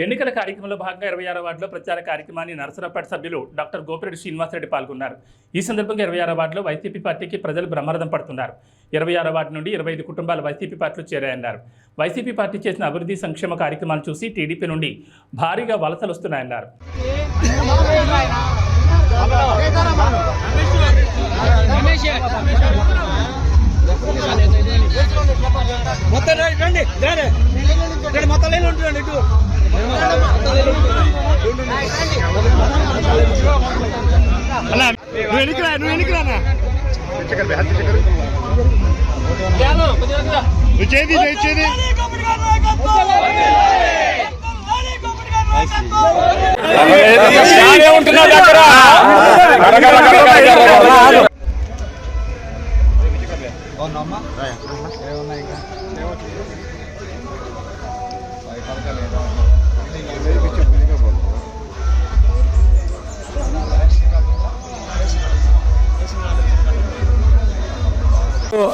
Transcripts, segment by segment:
ఎన్నికల కార్యక్రమంలో భాగంగా ఇరవై ఆరో వార్డులో ప్రచార కార్యక్రమాన్ని నరసరావుపేట సభ్యులు డాక్టర్ గోపిరెడ్డి శ్రీనివాసరెడ్డి పాల్గొన్నారు. ఈ సందర్భంగా ఇరవై ఆరో వార్డులో వైసీపీ పార్టీకి ప్రజలు బ్రహ్మరథం పడుతున్నారు. ఇరవై ఆరో వార్డు నుండి ఇరవై ఐదు కుటుంబాలు వైసీపీ పార్టీలో చేరాయన్నారు. వైసీపీ పార్టీ చేసిన అభివృద్ధి సంక్షేమ కార్యక్రమాలు చూసి టీడీపీ నుండి భారీగా వలసలు వస్తున్నాయన్నారు. మొత్తం రండి రండి మొత్తం ఉంటుందండి ఇటు. నువ్వు వెనక్కి రా నువ్వు వెనక్కి నువ్వు చేది నువ్వు చేది.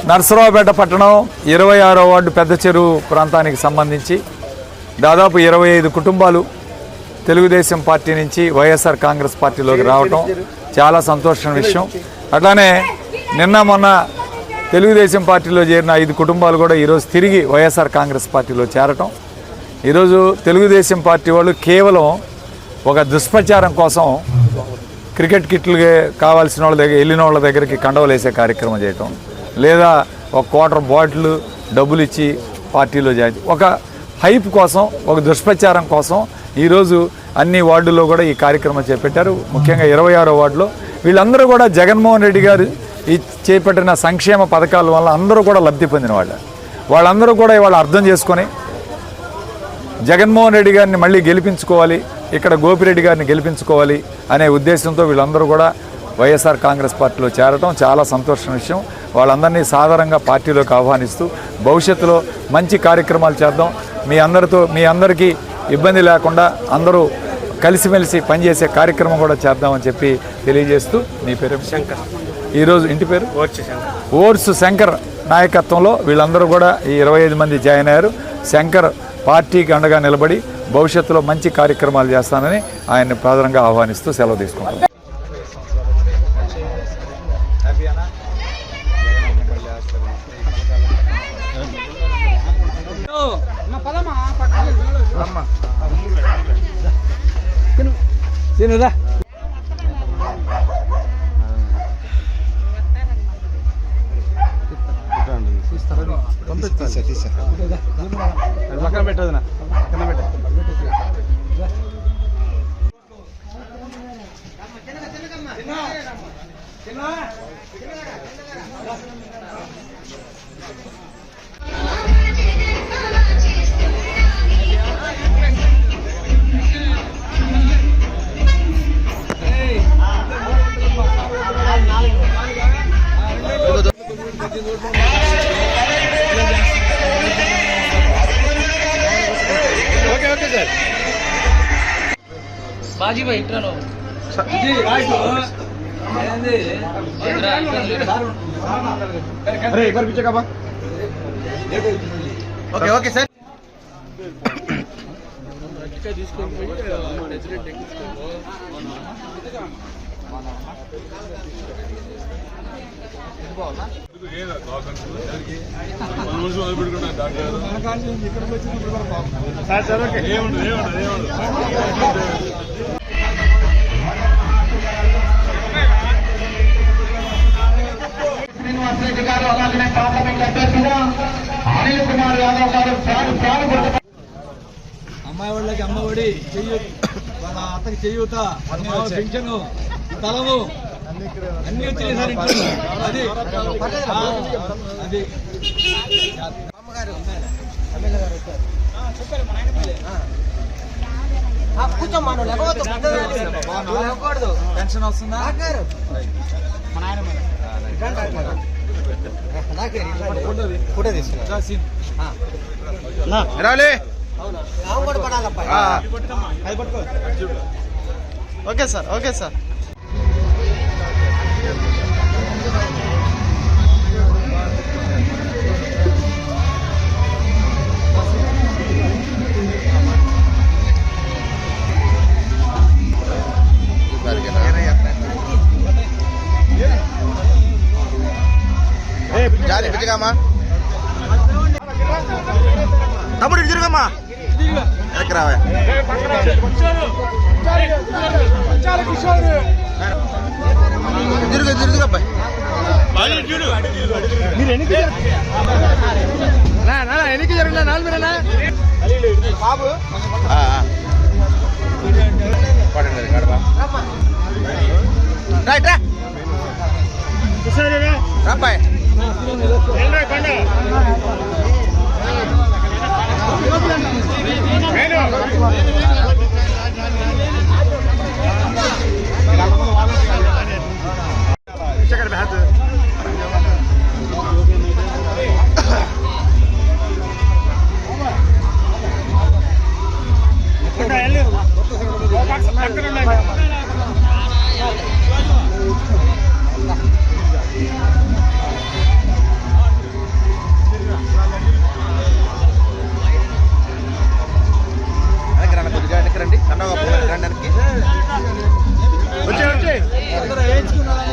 నరసరావుపేట పట్టణం ఇరవై ఆరో వార్డు పెద్ద చెరువు ప్రాంతానికి సంబంధించి దాదాపు ఇరవై ఐదు కుటుంబాలు తెలుగుదేశం పార్టీ నుంచి వైఎస్ఆర్ కాంగ్రెస్ పార్టీలోకి రావటం చాలా సంతోషమైన విషయం. అట్లానే నిన్న మొన్న తెలుగుదేశం పార్టీలో చేరిన ఐదు కుటుంబాలు కూడా ఈరోజు తిరిగి వైఎస్ఆర్ కాంగ్రెస్ పార్టీలో చేరటం. ఈరోజు తెలుగుదేశం పార్టీ వాళ్ళు కేవలం ఒక దుష్ప్రచారం కోసం క్రికెట్ కిట్లు కావాల్సిన వాళ్ళ దగ్గర వెళ్ళిన వాళ్ళ దగ్గరికి కండవలేసే కార్యక్రమం చేయటం. లేదా ఒక క్వార్టర్ బాటిల్ డబ్బులు ఇచ్చి పార్టీలో జాయిన్ ఒక హైప్ కోసం ఒక దుష్ప్రచారం కోసం ఈరోజు అన్ని వార్డుల్లో కూడా ఈ కార్యక్రమం చేపట్టారు. ముఖ్యంగా ఇరవై ఆరో వార్డులో. వీళ్ళందరూ కూడా జగన్మోహన్ రెడ్డి గారు ఈ చేపట్టిన సంక్షేమ పథకాల వల్ల అందరూ కూడా లబ్ధి పొందిన వాళ్ళు. వాళ్ళందరూ కూడా ఇవాళ అర్థం చేసుకొని జగన్మోహన్ రెడ్డి గారిని మళ్ళీ గెలిపించుకోవాలి ఇక్కడ గోపిరెడ్డి గారిని గెలిపించుకోవాలి అనే ఉద్దేశంతో వీళ్ళందరూ కూడా వైఎస్ఆర్ కాంగ్రెస్ పార్టీలో చేరటం చాలా సంతోషం విషయం. వాళ్ళందరినీ సాధారణంగా పార్టీలోకి ఆహ్వానిస్తూ భవిష్యత్తులో మంచి కార్యక్రమాలు చేద్దాం. మీ అందరితో మీ అందరికీ ఇబ్బంది లేకుండా అందరూ కలిసిమెలిసి పనిచేసే కార్యక్రమం కూడా చేద్దామని చెప్పి తెలియజేస్తూ మీ పేరు శంకర్. ఈరోజు ఇంటి పేరు? ఓర్స్ శంకర్. నాయకత్వంలో వీళ్ళందరూ కూడా ఈ ఇరవై ఐదు మంది జాయిన్ అయ్యారు. శంకర్ పార్టీకి అండగా నిలబడి భవిష్యత్తులో మంచి కార్యక్రమాలు చేస్తానని ఆయన్ని ప్రధానంగా ఆహ్వానిస్తూ సెలవు తీసుకుంటాం తినుదా పక్కన పెట్టదు పక్కన పెట్ట. బాజీ భాయ్ ఇట్రాను అరే ఇద్దరు పిచ్చే Kaaba okay okay sir. Sir sir okay. Srinivas అమ్మాయి వాళ్ళకి అమ్మ ఒడి చెయ్యు వాళ్ళ అత్తకి చెయ్యూత పింఛను స్థలము అన్ని వచ్చినాయి సార్ అది. ఆ, అది. పెన్షన్ వస్తుందా? ఫోటో తీసుకున్నా రాలే. Okay sir okay sir. జాలి బిచ్చగామా తమ్ముడు తిరుగమ్మా. వెనక్కి రావా తిరుగు ఎన్నిక ఎన్నిక నాలుగు మీరేనా? బాబు